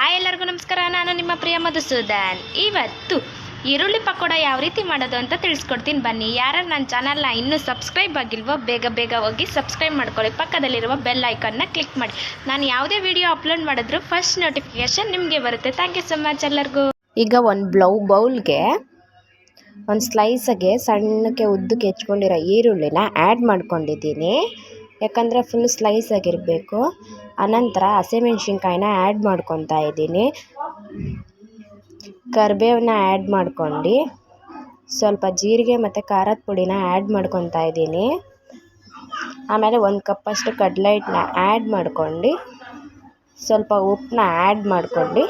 Hi ಎಲ್ಲರಿಗೂ ನಮಸ್ಕಾರ. ನಾನು ನಿಮ್ಮ ಪ್ರಿಯ ಮಧುಸೂದನ್. ಇವತ್ತು ಈರುಳ್ಳಿ ಪಕೋಡ ಯಾವ ರೀತಿ ಮಾಡೋದು ಅಂತ ತಿಳಿಸ್ಕೊಡ್ತೀನಿ. ಬನ್ನಿ, ಯಾರು ನನ್ನ ಚಾನಲ್ನ ಇನ್ನೂ ಸಬ್ಸ್ಕ್ರೈಬ್ ಆಗಿಲ್ವೋ, ಬೇಗ ಬೇಗ ಹೋಗಿ ಸಬ್ಸ್ಕ್ರೈಬ್ ಮಾಡ್ಕೊಳ್ಳಿ. ಪಕ್ಕದಲ್ಲಿರುವ ಬೆಲ್ ಐಕನ್ನ ಕ್ಲಿಕ್ ಮಾಡಿ. ನಾನು ಯಾವುದೇ ವಿಡಿಯೋ ಅಪ್ಲೋಡ್ ಮಾಡಿದ್ರು ಫಸ್ಟ್ ನೋಟಿಫಿಕೇಶನ್ ನಿಮಗೆ ಬರುತ್ತೆ. ಥ್ಯಾಂಕ್ ಯು ಸೊ ಮಚ್ ಎಲ್ಲರಿಗೂ. ಈಗ ಒಂದು ಬ್ಲೌ ಬೌಲ್ಗೆ ಒಂದು ಸ್ಲೈಸಗೆ ಸಣ್ಣಕ್ಕೆ ಉದ್ದಕ್ಕೆ ಹೆಚ್ಕೊಂಡಿರೋ ಈರುಳ್ಳಿನ ಆ್ಯಡ್ ಮಾಡ್ಕೊಂಡಿದ್ದೀನಿ. ಯಾಕಂದರೆ ಫುಲ್ ಸ್ಲೈಸ್ ಆಗಿರಬೇಕು. ಅನಂತರ ಹಸಿಮೆಣ್ಸಿನ್ಕಾಯಿನ ಆ್ಯಡ್ ಮಾಡ್ಕೊತಾ ಇದ್ದೀನಿ. ಕರಿಬೇವನ್ನ ಆ್ಯಡ್ ಮಾಡ್ಕೊಂಡು ಸ್ವಲ್ಪ ಜೀರಿಗೆ ಮತ್ತು ಖಾರದ ಪುಡಿನ ಆ್ಯಡ್ ಮಾಡ್ಕೊತಾ ಇದ್ದೀನಿ. ಆಮೇಲೆ ಒಂದು ಕಪ್ಪಷ್ಟು ಕಡಲೆ ಹಿಟ್ಟನ್ನ ಆ್ಯಡ್ ಮಾಡ್ಕೊಂಡು ಸ್ವಲ್ಪ ಉಪ್ಪನ್ನ ಆ್ಯಡ್ ಮಾಡ್ಕೊಂಡು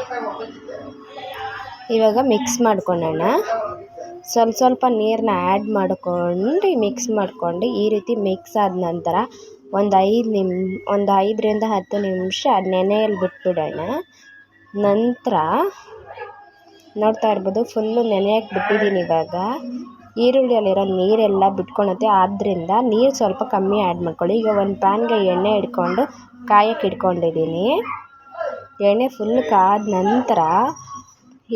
ಇವಾಗ ಮಿಕ್ಸ್ ಮಾಡ್ಕೊಳ್ಳೋಣ ಸ್ವಲ್ಪ ಸ್ವಲ್ಪ ನೀರನ್ನ ಆ್ಯಡ್ ಮಾಡ್ಕೊಂಡು ಮಿಕ್ಸ್ ಮಾಡ್ಕೊಂಡು ಈ ರೀತಿ ಮಿಕ್ಸ್ ಆದ ನಂತರ ಒಂದು ಐದು ನಿಮ್, ಒಂದು ಐದರಿಂದ ಹತ್ತು ನಿಮಿಷ ನೆನೆಯಲ್ಲಿ ಬಿಟ್ಬಿಡೋಣ. ನಂತರ ನೋಡ್ತಾ ಇರ್ಬೋದು ಫುಲ್ಲು ನೆನೆಯಕ್ಕೆ ಬಿಟ್ಟಿದ್ದೀನಿ ಇವಾಗ. ಈರುಳ್ಳಿಯಲ್ಲಿರೋ ನೀರೆಲ್ಲ ಬಿಟ್ಕೊಳತ್ತೆ. ಆದ್ದರಿಂದ ನೀರು ಸ್ವಲ್ಪ ಕಮ್ಮಿ ಆ್ಯಡ್ ಮಾಡ್ಕೊಳ್ಳಿ. ಈಗ ಒಂದು ಪ್ಯಾನ್ಗೆ ಎಣ್ಣೆ ಇಟ್ಕೊಂಡು ಕಾಯಕ್ಕೆ ಇಟ್ಕೊಂಡಿದ್ದೀನಿ. ಎಣ್ಣೆ ಫುಲ್ ಕಾದ ನಂತರ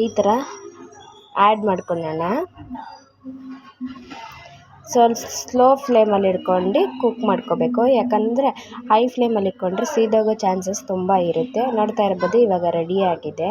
ಈ ಥರ ಆ್ಯಡ್ ಮಾಡ್ಕೊಳ್ಳೋಣ. ಸ್ವಲ್ಪ ಸ್ಲೋ ಫ್ಲೇಮಲ್ಲಿ ಇಟ್ಕೊಂಡು ಕುಕ್ ಮಾಡ್ಕೋಬೇಕು. ಯಾಕಂದರೆ ಹೈ ಫ್ಲೇಮಲ್ಲಿ ಇಟ್ಕೊಂಡ್ರೆ ಸೀದೋಗೋ ಚಾನ್ಸಸ್ ತುಂಬ ಇರುತ್ತೆ. ನೋಡ್ತಾ ಇರ್ಬೋದು ಇವಾಗ ರೆಡಿ ಆಗಿದೆ.